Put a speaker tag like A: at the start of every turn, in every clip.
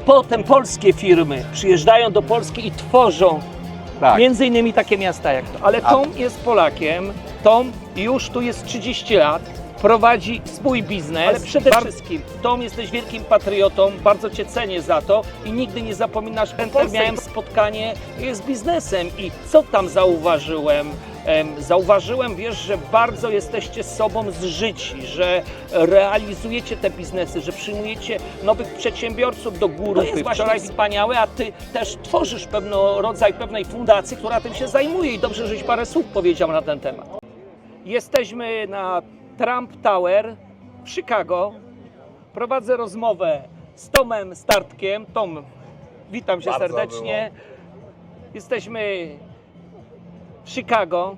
A: potem polskie firmy przyjeżdżają do Polski i tworzą
B: Tak.
A: między innymi takie miasta jak to. Ale
B: A-
A: Tom jest Polakiem, Tom już tu jest 30 lat, prowadzi swój biznes. Ale przede wszystkim, Tom jesteś wielkim patriotą, bardzo Cię cenię za to i nigdy nie zapominasz, Polsce miałem spotkanie z biznesem i co tam zauważyłem? Em, Zauważyłem, wiesz, że bardzo jesteście sobą zżyci, że realizujecie te biznesy, że przyjmujecie nowych przedsiębiorców do góry. To jest właśnie Wczoraj wspaniałe, a ty też tworzysz pewno rodzaj pewnej fundacji, która tym się zajmuje i dobrze, żeś parę słów powiedział na ten temat. Jesteśmy na Trump Tower w Chicago. Prowadzę rozmowę z Tomem Startkiem. Tom, witam cię
B: Bardzo
A: serdecznie. Jesteśmy w Chicago.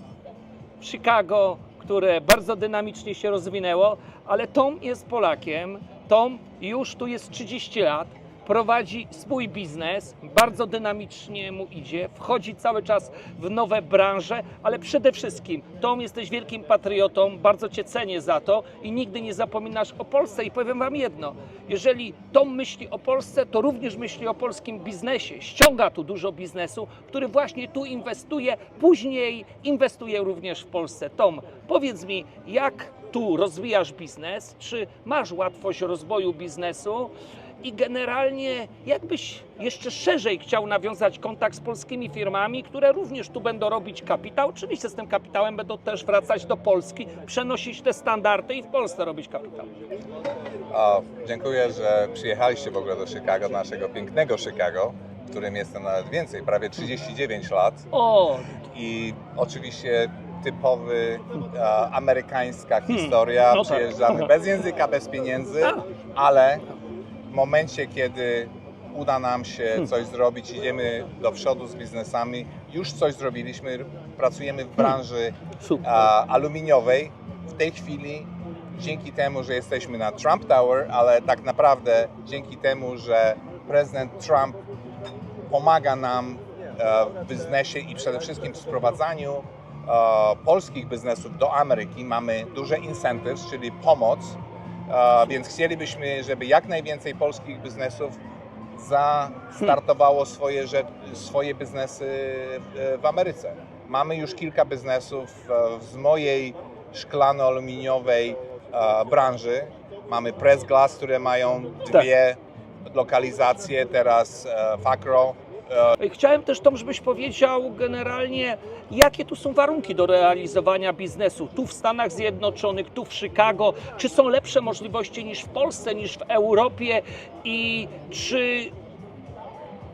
A: Chicago, które bardzo dynamicznie się rozwinęło, ale Tom jest Polakiem. Tom już tu jest 30 lat. Prowadzi swój biznes, bardzo dynamicznie mu idzie, wchodzi cały czas w nowe branże, ale przede wszystkim Tom jesteś wielkim patriotą, bardzo Cię cenię za to i nigdy nie zapominasz o Polsce. I powiem Wam jedno, jeżeli Tom myśli o Polsce, to również myśli o polskim biznesie. Ściąga tu dużo biznesu, który właśnie tu inwestuje, później inwestuje również w Polsce. Tom, powiedz mi, jak tu rozwijasz biznes? Czy masz łatwość rozwoju biznesu? I generalnie, jakbyś jeszcze szerzej chciał nawiązać kontakt z polskimi firmami, które również tu będą robić kapitał. Oczywiście z tym kapitałem będą też wracać do Polski, przenosić te standardy i w Polsce robić kapitał.
B: O, dziękuję, że przyjechaliście w ogóle do Chicago, do naszego pięknego Chicago, w którym jestem nawet więcej, prawie 39 lat.
A: O,
B: I oczywiście typowy e, amerykańska historia.
A: no tak.
B: Przyjeżdżamy bez języka, bez pieniędzy, ale momencie, kiedy uda nam się coś zrobić, idziemy do przodu z biznesami, już coś zrobiliśmy, pracujemy w branży
A: super.
B: a, aluminiowej. W tej chwili dzięki temu, że jesteśmy na Trump Tower, ale tak naprawdę dzięki temu, że prezydent Trump pomaga nam e, w biznesie i przede wszystkim w sprowadzaniu e, polskich biznesów do Ameryki, mamy duże incentives, czyli pomoc, więc chcielibyśmy, żeby jak najwięcej polskich biznesów zastartowało swoje, swoje biznesy w- Ameryce. Mamy już kilka biznesów z mojej szklano-aluminiowej e, branży. Mamy Press Glass, które mają dwie lokalizacje, teraz e, Fakro. E,
A: Chciałem też Tom, żebyś powiedział generalnie, jakie tu są warunki do realizowania biznesu tu w Stanach Zjednoczonych, tu w Chicago. Czy są lepsze możliwości niż w Polsce, niż w Europie i czy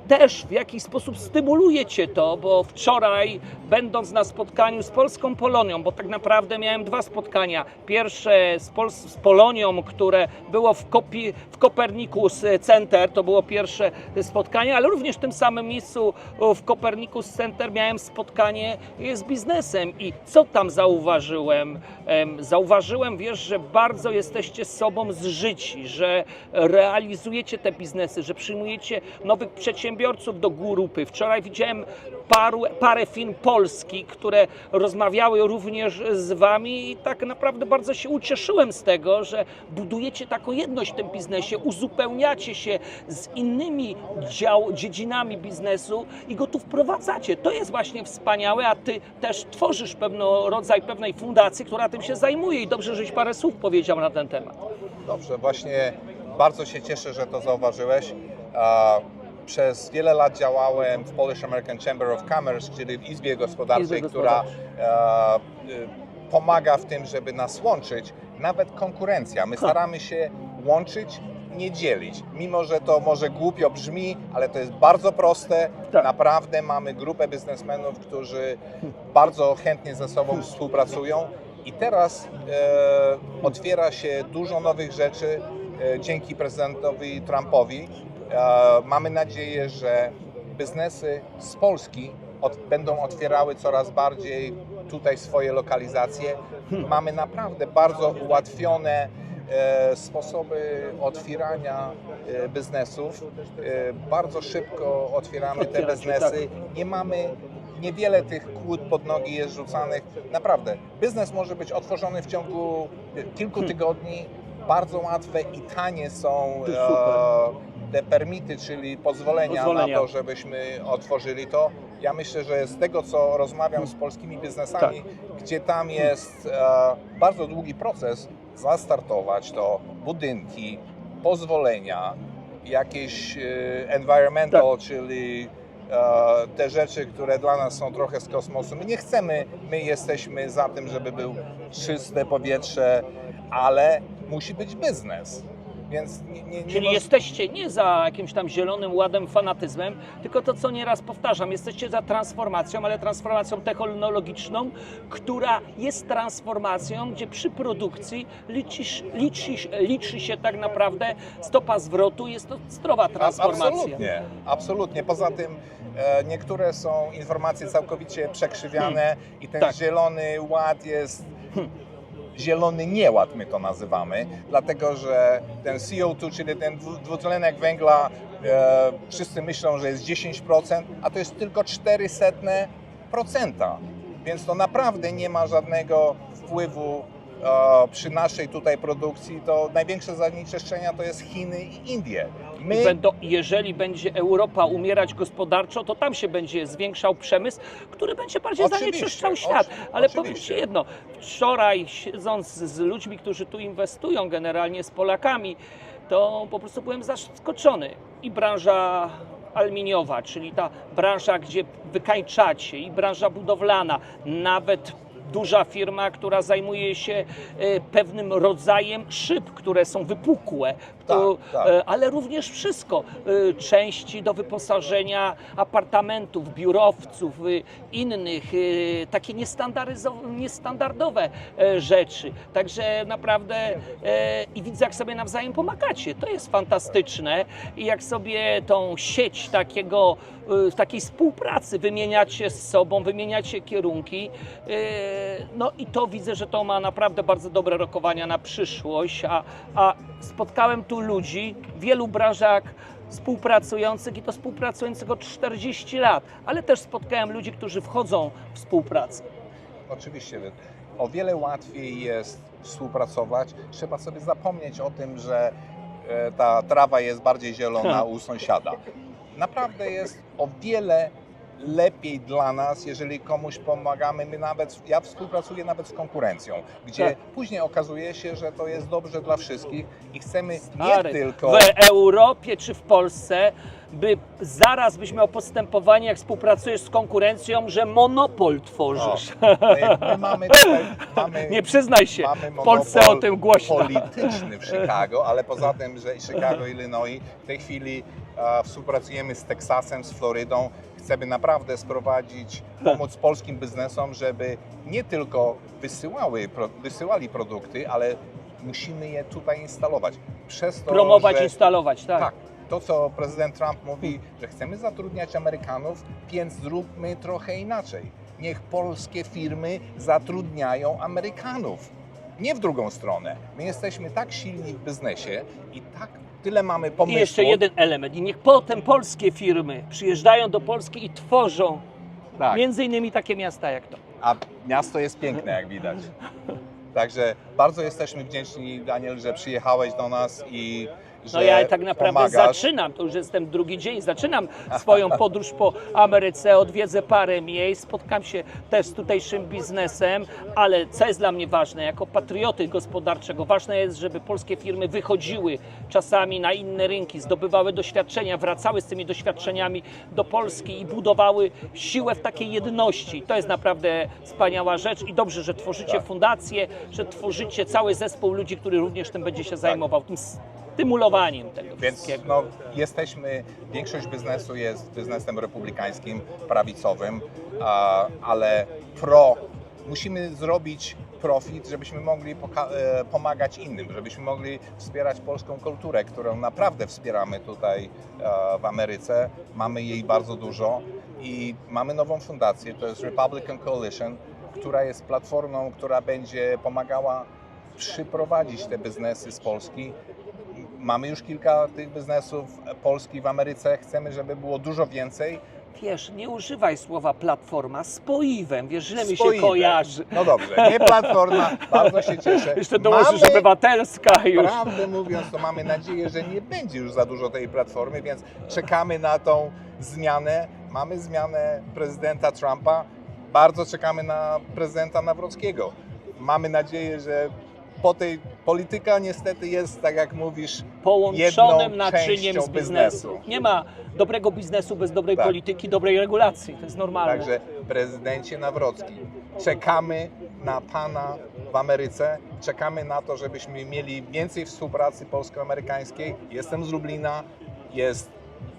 A: też w jakiś sposób stymuluje Cię to, bo wczoraj, będąc na spotkaniu z Polską Polonią, bo tak naprawdę miałem dwa spotkania. Pierwsze z, Pol- z Polonią, które było w, Kopi- w Kopernikus Center, to było pierwsze spotkanie, ale również w tym samym miejscu w Kopernikus Center miałem spotkanie z biznesem. I co tam zauważyłem? Em, Zauważyłem, wiesz, że bardzo jesteście sobą zżyci, że realizujecie te biznesy, że przyjmujecie nowych przedsiębiorców do grupy. Wczoraj widziałem paru, parę firm polskich, które rozmawiały również z Wami i tak naprawdę bardzo się ucieszyłem z tego, że budujecie taką jedność w tym biznesie, uzupełniacie się z innymi dział, dziedzinami biznesu i go tu wprowadzacie. To jest właśnie wspaniałe, a Ty też tworzysz pewno rodzaj pewnej fundacji, która tym się zajmuje i dobrze, żeś parę słów powiedział na ten temat.
B: Dobrze, właśnie bardzo się cieszę, że to zauważyłeś. Przez wiele lat działałem w Polish American Chamber of Commerce, czyli w Izbie Gospodarczej,
A: Izbie
B: która e, pomaga w tym, żeby nas łączyć, nawet konkurencja. My staramy się łączyć, nie dzielić. Mimo, że to może głupio brzmi, ale to jest bardzo proste.
A: Tak.
B: Naprawdę mamy grupę biznesmenów, którzy bardzo chętnie ze sobą współpracują. I teraz e, otwiera się dużo nowych rzeczy e, dzięki prezydentowi Trumpowi. Mamy nadzieję, że biznesy z Polski od, będą otwierały coraz bardziej tutaj swoje lokalizacje. Mamy naprawdę bardzo ułatwione e, sposoby otwierania e, biznesów. E, bardzo szybko otwieramy te biznesy. Nie mamy niewiele tych kłód pod nogi jest rzucanych. Naprawdę, biznes może być otworzony w ciągu kilku tygodni. Bardzo łatwe i tanie są e, te permity, czyli pozwolenia,
A: Pozwolenia.
B: na to, żebyśmy otworzyli to. Ja myślę, że z tego, co rozmawiam z polskimi biznesami, gdzie tam jest e, bardzo długi proces, zastartować to, budynki, pozwolenia, jakieś e, environmental, czyli e, te rzeczy, które dla nas są trochę z kosmosu. My nie chcemy, my jesteśmy za tym, żeby był czyste powietrze, ale musi być biznes. Więc nie, nie, nie
A: Czyli jesteście nie za jakimś tam zielonym ładem, fanatyzmem, tylko to, co nieraz powtarzam, jesteście za transformacją, ale transformacją technologiczną, która jest transformacją, gdzie przy produkcji liczysz, liczy, liczy się tak naprawdę stopa zwrotu, jest to zdrowa transformacja.
B: Absolutnie, absolutnie. Poza tym e, niektóre są informacje całkowicie przekrzywiane i ten
A: tak.
B: zielony ład jest zielony nieład my to nazywamy, dlatego że ten CO2, czyli ten dwu- dwutlenek węgla, e, wszyscy myślą, że jest 10%, a to jest tylko 0,04%. Więc to naprawdę nie ma żadnego wpływu przy naszej tutaj produkcji. To największe zanieczyszczenia to jest Chiny i Indie. My
A: Będą, jeżeli będzie Europa umierać gospodarczo, to tam się będzie zwiększał przemysł, który będzie bardziej
B: Oczywiście,
A: zanieczyszczał świat. Ale powiem. Ci jedno, wczoraj siedząc z ludźmi, którzy tu inwestują, generalnie z Polakami, to po prostu byłem zaskoczony. I branża aluminiowa, czyli ta branża, gdzie wykańczacie, i branża budowlana, nawet duża firma, która zajmuje się e, pewnym rodzajem szyb, które są wypukłe,
B: Tak, tak.
A: e, ale również wszystko. e, Części do wyposażenia apartamentów, biurowców, innych, takie niestandardowe rzeczy. Także naprawdę i widzę, jak sobie nawzajem pomagacie. To jest fantastyczne i jak sobie tą sieć takiego, takiej współpracy wymieniacie z sobą, wymieniacie kierunki, no i to widzę, że to ma naprawdę bardzo dobre rokowania na przyszłość, a, a spotkałem tu ludzi wielu branżach współpracujących i to współpracujących od 40 lat, ale też spotkałem ludzi, którzy wchodzą w współpracę.
B: Oczywiście, o wiele łatwiej jest współpracować. Trzeba sobie zapomnieć o tym, że e, ta trawa jest bardziej zielona u sąsiada. Naprawdę jest o wiele lepiej dla nas, jeżeli komuś pomagamy. My nawet, ja współpracuję nawet z konkurencją, gdzie
A: Tak.
B: później okazuje się, że to jest dobrze dla wszystkich i chcemy nie
A: Stary,
B: tylko...
A: w Europie czy w Polsce, by zaraz byś miał postępowanie, jak współpracujesz z konkurencją, że monopol tworzysz.
B: My, my mamy tutaj, mamy,
A: Nie przyznaj się,
B: Mamy
A: w Polsce o tym głośno.
B: polityczny w Chicago, ale poza tym, że Chicago, Illinois, w tej chwili e, współpracujemy z Teksasem, z Florydą. Chcemy naprawdę sprowadzić, pomóc polskim biznesom, żeby nie tylko wysyłały, wysyłali produkty, ale musimy je tutaj instalować. Przez to,
A: Promować,
B: że,
A: instalować, tak.
B: tak, to co prezydent Trump mówi, że chcemy zatrudniać Amerykanów, więc zróbmy trochę inaczej. Niech polskie firmy zatrudniają Amerykanów. Nie w drugą stronę. My jesteśmy tak silni w biznesie i tak tyle mamy
A: I
B: pomysłów.
A: jeszcze jeden element. I niech potem polskie firmy przyjeżdżają do Polski i tworzą
B: tak.
A: między innymi takie miasta jak to.
B: A miasto jest piękne, jak widać. Także bardzo jesteśmy wdzięczni, Daniel, że przyjechałeś do nas i
A: No ja tak naprawdę
B: pomagasz.
A: zaczynam, to już jestem drugi dzień, zaczynam swoją podróż po Ameryce, odwiedzę parę miejsc, spotkam się też z tutejszym biznesem, ale co jest dla mnie ważne, jako patrioty gospodarczego, ważne jest, żeby polskie firmy wychodziły czasami na inne rynki, zdobywały doświadczenia, wracały z tymi doświadczeniami do Polski i budowały siłę w takiej jedności. To jest naprawdę wspaniała rzecz i dobrze, że tworzycie
B: Tak.
A: fundację, że tworzycie cały zespół ludzi, który również tym będzie się zajmował, tym stymulowaniem tego
B: Więc no, jesteśmy, większość biznesu jest biznesem republikańskim, prawicowym, ale pro, musimy zrobić profit, żebyśmy mogli e, pomagać innym, żebyśmy mogli wspierać polską kulturę, którą naprawdę wspieramy tutaj e, w Ameryce. Mamy jej bardzo dużo i mamy nową fundację, to jest Republican Coalition, która jest platformą, która będzie pomagała przyprowadzić te biznesy z Polski Mamy już kilka tych biznesów polskich w Ameryce. Chcemy, żeby było dużo więcej,
A: Wiesz, nie używaj słowa platforma z poiwem, wiesz, źle mi się
B: Spoiwem.
A: kojarzy.
B: No dobrze, nie Platforma, bardzo się cieszę.
A: Jeszcze dołożysz
B: Mamy-
A: obywatelska już.
B: Prawdę mówiąc, to mamy nadzieję, że nie będzie już za dużo tej platformy, więc czekamy na tą zmianę. Mamy zmianę prezydenta Trumpa, bardzo czekamy na prezydenta Nawrockiego. Mamy nadzieję, że po tej polityka niestety jest, tak jak mówisz,
A: Połączonym naczyniem z biznesu.
B: biznesu.
A: Nie ma dobrego biznesu bez dobrej
B: Tak.
A: polityki, dobrej regulacji. To jest normalne.
B: Także prezydencie Nawrocki, czekamy na Pana w Ameryce, czekamy na to, żebyśmy mieli więcej współpracy polsko-amerykańskiej. Jestem z Lublina, jest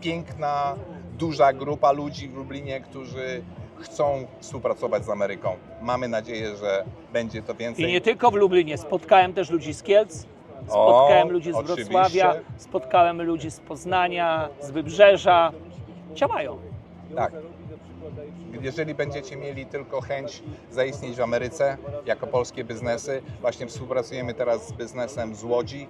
B: piękna, duża grupa ludzi w Lublinie, którzy chcą współpracować z Ameryką. Mamy nadzieję, że będzie to
A: I
B: więcej.
A: nie tylko w Lublinie. Spotkałem też ludzi z Kielc, spotkałem
B: O,
A: ludzi z
B: oczywiście.
A: Wrocławia, spotkałem ludzi z Poznania, z Wybrzeża. Działają.
B: Tak. Jeżeli będziecie mieli tylko chęć zaistnieć w Ameryce jako polskie biznesy, właśnie współpracujemy teraz z biznesem z Łodzi.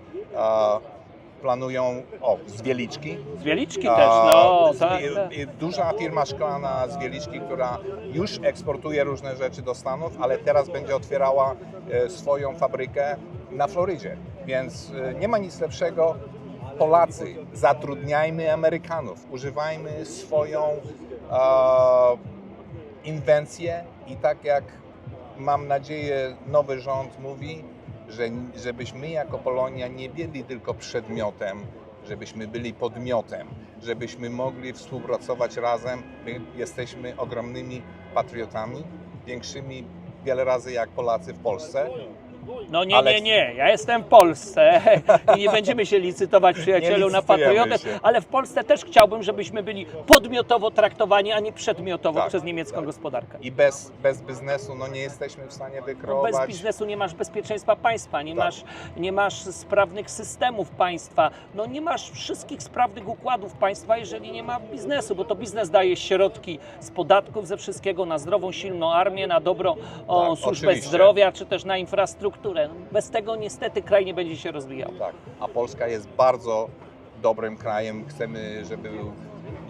B: Planują, o, z Wieliczki.
A: Z Wieliczki też, no.
B: z-
A: Tak, tak.
B: Duża firma szklana z Wieliczki, która już eksportuje różne rzeczy do Stanów, ale teraz będzie otwierała e, swoją fabrykę na Florydzie. Więc e, nie ma nic lepszego. Polacy, zatrudniajmy Amerykanów, używajmy swoją e, inwencję i tak jak mam nadzieję nowy rząd mówi, że żebyśmy jako Polonia nie byli tylko przedmiotem, żebyśmy byli podmiotem, żebyśmy mogli współpracować razem. My jesteśmy ogromnymi patriotami, większymi wiele razy jak Polacy w Polsce.
A: No nie, nie, nie. Ja jestem w Polsce i nie będziemy się licytować przyjacielu na patriotę,
B: się.
A: ale w Polsce też chciałbym, żebyśmy byli podmiotowo traktowani, a nie przedmiotowo
B: Tak,
A: przez niemiecką
B: tak.
A: gospodarkę.
B: I bez, bez biznesu no nie jesteśmy w stanie
A: No
B: wykreować.
A: bez biznesu nie masz bezpieczeństwa państwa, nie,
B: Tak.
A: masz, nie masz sprawnych systemów państwa, no nie masz wszystkich sprawnych układów państwa, jeżeli nie ma biznesu, bo to biznes daje środki z podatków, ze wszystkiego na zdrową, silną armię, na dobrą o,
B: Tak,
A: służbę
B: oczywiście.
A: zdrowia, czy też na infrastrukturę. No, Bez tego niestety kraj nie będzie się rozwijał.
B: Tak, a Polska jest bardzo dobrym krajem. Chcemy, żeby był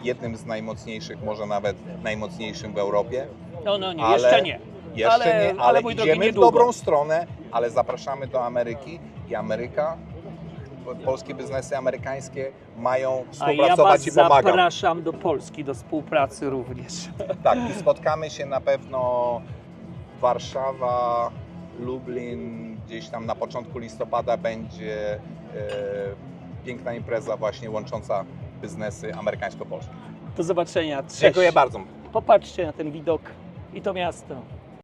B: jednym z najmocniejszych, może nawet najmocniejszym w Europie.
A: No, no nie,
B: Ale-
A: jeszcze nie.
B: Jeszcze
A: Ale-
B: nie,
A: ale,
B: ale
A: mój drogi,
B: idziemy w dobrą stronę, ale zapraszamy do Ameryki i Ameryka, polskie biznesy amerykańskie mają
A: A ja
B: współpracować
A: Was
B: i pomagać.
A: zapraszam do Polski, do współpracy również.
B: Tak, i spotkamy się na pewno Warszawa, Lublin, gdzieś tam na początku listopada będzie e, piękna impreza właśnie łącząca biznesy amerykańsko-polskie.
A: Do zobaczenia. Cześć.
B: Dziękuję bardzo.
A: Popatrzcie na ten widok i to miasto.